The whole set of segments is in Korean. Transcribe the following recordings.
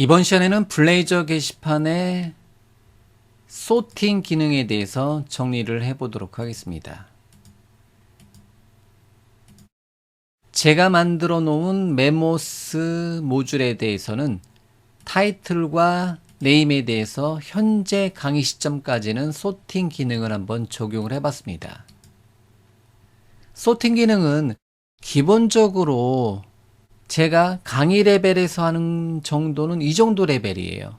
이번 시간에는 블레이저 게시판의 소팅 기능에 대해서 정리를 해보도록 하겠습니다. 제가 만들어 놓은 메모스 모듈에 대해서는 타이틀과 네임에 대해서 현재 강의 시점까지는 소팅 기능을 한번 적용을 해봤습니다. 소팅 기능은 기본적으로 제가 강의 레벨에서 하는 정도는 이 정도 레벨이에요.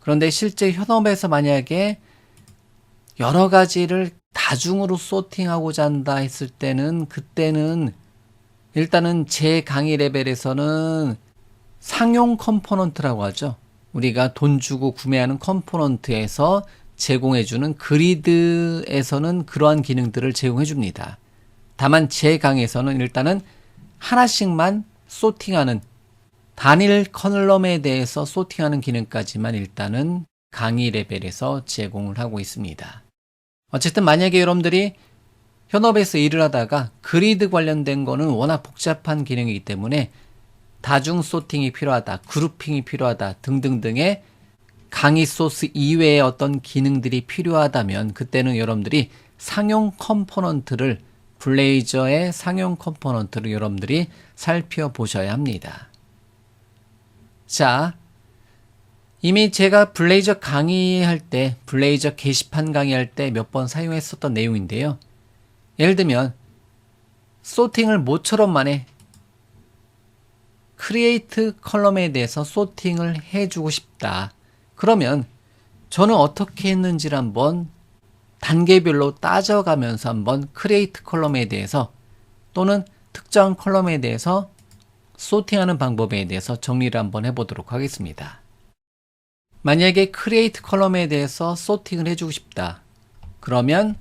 그런데 실제 현업에서 만약에 여러 가지를 다중으로 소팅하고자 한다 했을 때는 그때는 일단은 제 강의 레벨에서는 상용 컴포넌트라고 하죠. 우리가 돈 주고 구매하는 컴포넌트에서 제공해주는 그리드에서는 그러한 기능들을 제공해줍니다. 다만 제 강의에서는 일단은 하나씩만 소팅하는 단일 컬럼에 대해서 소팅하는 기능까지만 일단은 강의 레벨에서 제공을 하고 있습니다. 어쨌든 만약에 여러분들이 현업에서 일을 하다가 그리드 관련된 거는 워낙 복잡한 기능이기 때문에 다중 소팅이 필요하다, 그룹핑이 필요하다 등등등의 강의 소스 이외의 어떤 기능들이 필요하다면 그때는 여러분들이 상용 컴포넌트를 블레이저의 상용 컴포넌트를 여러분들이 살펴보셔야 합니다. 자, 이미 제가 블레이저 강의할 때, 블레이저 게시판 강의할 때 몇 번 사용했었던 내용인데요. 예를 들면, 소팅을 모처럼 만에 크리에이트 컬럼에 대해서 소팅을 해주고 싶다. 그러면 저는 어떻게 했는지를 한번 단계별로 따져가면서 한번 크리에이트 컬럼에 대해서 또는 특정 컬럼에 대해서 소팅하는 방법에 대해서 정리를 한번 해보도록 하겠습니다. 만약에 크리에이트 컬럼에 대해서 소팅을 해주고 싶다. 그러면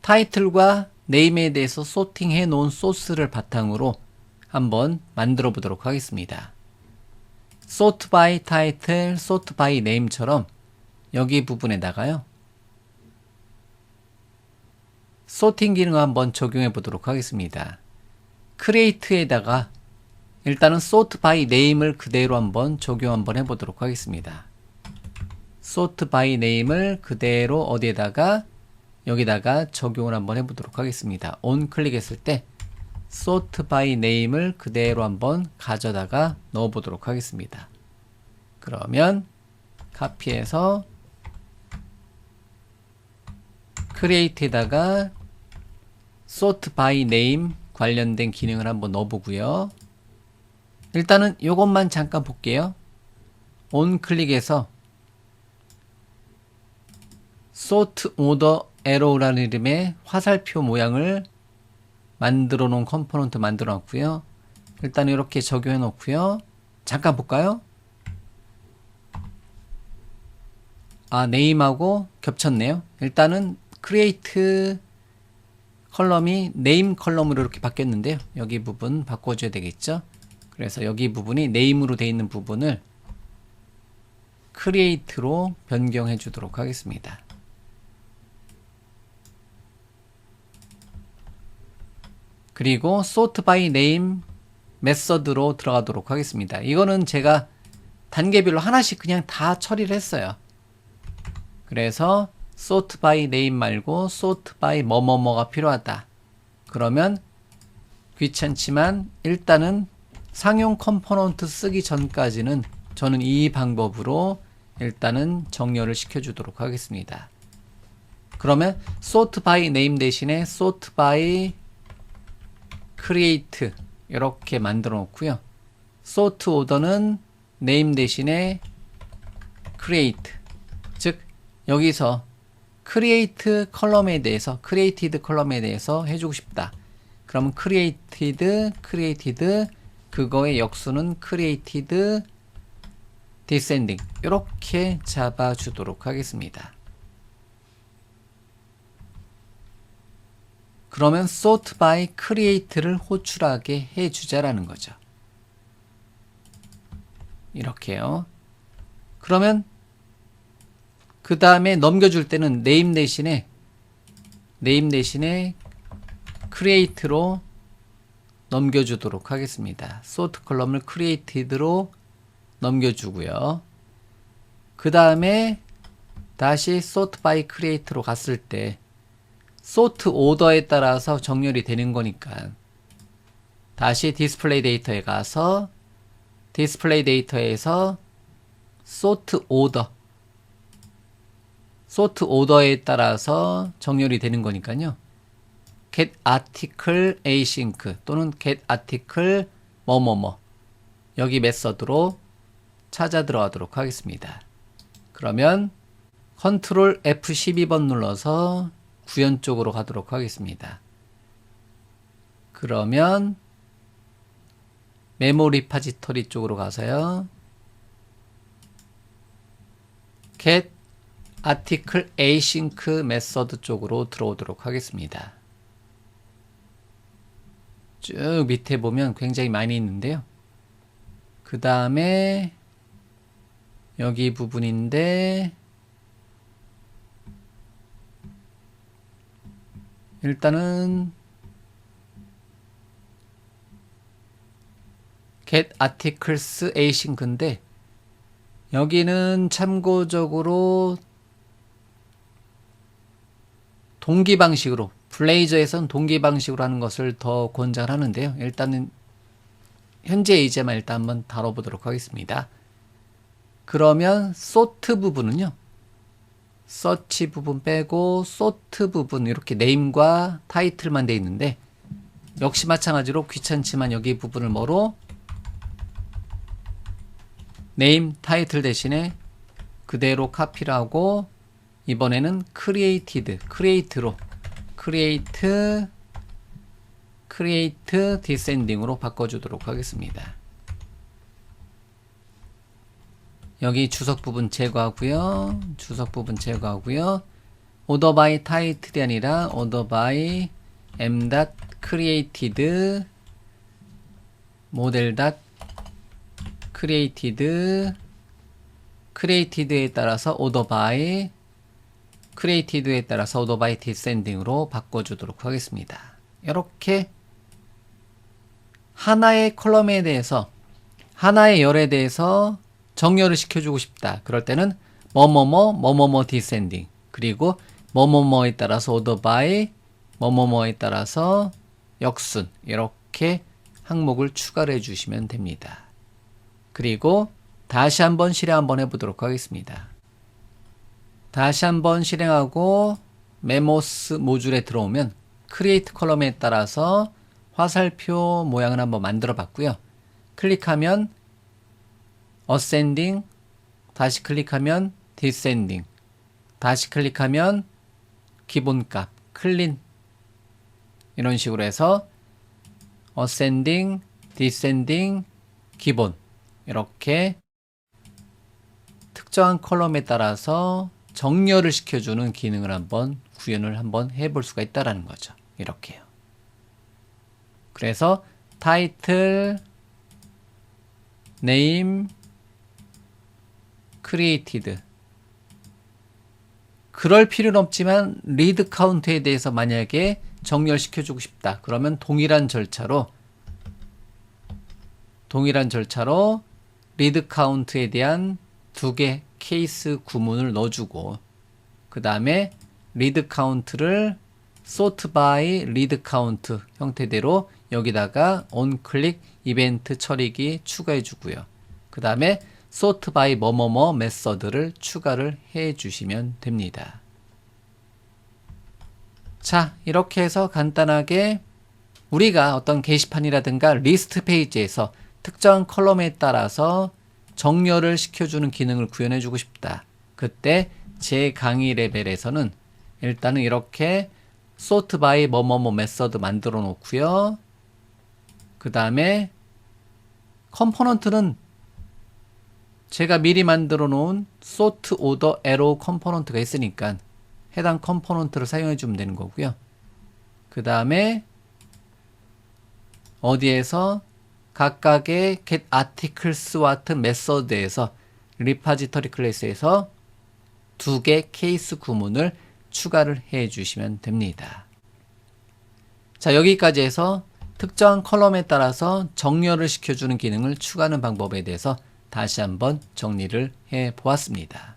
타이틀과 네임에 대해서 소팅해 놓은 소스를 바탕으로 한번 만들어 보도록 하겠습니다. sort by title, sort by name처럼 여기 부분에다가요. 소팅 기능을 한번 적용해 보도록 하겠습니다. create에다가 일단은 sort by name을 그대로 한번 적용 한번 해 보도록 하겠습니다. sort by name을 그대로 어디에다가 여기다가 적용을 한번 해 보도록 하겠습니다. on 클릭했을 때 sort by name을 그대로 한번 가져다가 넣어 보도록 하겠습니다. 그러면 카피해서 create에다가 sort by name 관련된 기능을 한번 넣어보고요. 일단은 이것만 잠깐 볼게요. 온 클릭해서 sort order arrow라는 이름의 화살표 모양을 만들어 놓은 컴포넌트 만들어 놨고요. 일단 이렇게 적용해 놓고요. 잠깐 볼까요? 아, 네임하고 겹쳤네요. 일단은 create 컬럼이 네임 컬럼으로 이렇게 바뀌었는데요. 여기 부분 바꿔줘야 되겠죠. 그래서 여기 부분이 네임으로 되어 있는 부분을 create로 변경해 주도록 하겠습니다. 그리고 sort by name 메서드로 들어가도록 하겠습니다. 이거는 제가 단계별로 하나씩 그냥 다 처리를 했어요. 그래서 sort by name 말고 sort by 뭐뭐뭐가 필요하다. 그러면 귀찮지만 일단은 상용 컴포넌트 쓰기 전까지는 저는 이 방법으로 일단은 정렬을 시켜주도록 하겠습니다. 그러면 sort by name 대신에 sort by create 이렇게 만들어 놓고요. sort order는 name 대신에 create 즉 여기서 create 컬럼에 대해서 created 컬럼에 대해서 해주고 싶다. 그러면 created, created 그거의 역수는 created descending 이렇게 잡아주도록 하겠습니다. 그러면 sort by create를 호출하게 해주자라는 거죠. 이렇게요. 그러면 그 다음에 넘겨줄 때는 name 대신에 name 대신에 create로 넘겨주도록 하겠습니다. sort 컬럼을 created로 넘겨주고요. 그 다음에 다시 sort by create로 갔을 때 sort order에 따라서 정렬이 되는 거니까 다시 디스플레이 데이터에 가서 디스플레이 데이터에서 sort order sort order에 따라서 정렬이 되는 거니까요. get article async 또는 get article 뭐뭐뭐 여기 메서드로 찾아 들어가도록 하겠습니다. 그러면 컨트롤 F12번 눌러서 구현 쪽으로 가도록 하겠습니다. 그러면 메모 리 파지터리 쪽으로 가서요. get article async 메서드 쪽으로 들어오도록 하겠습니다. 쭉 밑에 보면 굉장히 많이 있는데요. 그 다음에 여기 부분인데 일단은 get articles async인데 여기는 참고적으로 동기 방식으로 블레이저에선 동기 방식으로 하는 것을 더 권장하는데요. 일단은 현재 예제만 일단 한번 다뤄보도록 하겠습니다. 그러면 소트 부분은요. 서치 부분 빼고 소트 부분 이렇게 네임과 타이틀만 돼 있는데 역시 마찬가지로 귀찮지만 여기 부분을 뭐로 네임 타이틀 대신에 그대로 카피를 하고 이번에는 created, create로 create, create descending으로 바꿔주도록 하겠습니다. 여기 주석 부분 제거하고요. 주석 부분 제거하고요. order by title이 아니라 order by m created model created created에 따라서 order by created에 따라서 by descending으로 바꿔주도록 하겠습니다. 이렇게 하나의 컬럼에 대해서 하나의 열에 대해서 정렬을 시켜주고 싶다. 그럴 때는 뭐뭐뭐 뭐뭐뭐 디센딩 그리고 뭐뭐뭐에 따라서 by 뭐뭐뭐에 따라서 역순 이렇게 항목을 추가를 해주시면 됩니다. 그리고 다시 한번 실행 한번 해보도록 하겠습니다. 다시 한번 실행하고 메모스 모듈에 들어오면 크리에이트 컬럼에 따라서 화살표 모양을 한번 만들어 봤고요. 클릭하면 ascending 다시 클릭하면 descending 다시 클릭하면 기본값 클린 이런 식으로 해서 ascending descending 기본 이렇게 특정한 컬럼에 따라서 정렬을 시켜주는 기능을 한번 구현을 한번 해볼 수가 있다라는 거죠. 이렇게요. 그래서 타이틀, 네임, 크리에이티드 그럴 필요는 없지만 리드 카운트에 대해서 만약에 정렬시켜주고 싶다. 그러면 동일한 절차로 동일한 절차로 리드 카운트에 대한 두 개 케이스 구문을 넣어주고 그 다음에 리드 카운트를 sort by 리드 카운트 형태대로 여기다가 on 클릭 이벤트 처리기 추가해 주고요. 그 다음에 sort by 뭐뭐뭐 메서드를 추가를 해 주시면 됩니다. 자, 이렇게 해서 간단하게 우리가 어떤 게시판이라든가 리스트 페이지에서 특정 컬럼에 따라서 정렬을 시켜주는 기능을 구현해주고 싶다. 그때 제 강의 레벨에서는 일단은 이렇게 sort by 뭐뭐뭐 메서드 만들어 놓고요. 그 다음에 컴포넌트는 제가 미리 만들어 놓은 sort order arrow 컴포넌트가 있으니까 해당 컴포넌트를 사용해 주면 되는 거고요. 그 다음에 어디에서 각각의 get articles와 같은 메서드에서 리파지터리 클래스에서 두 개 케이스 구문을 추가를 해 주시면 됩니다. 자, 여기까지 해서 특정한 컬럼에 따라서 정렬을 시켜주는 기능을 추가하는 방법에 대해서 다시 한번 정리를 해 보았습니다.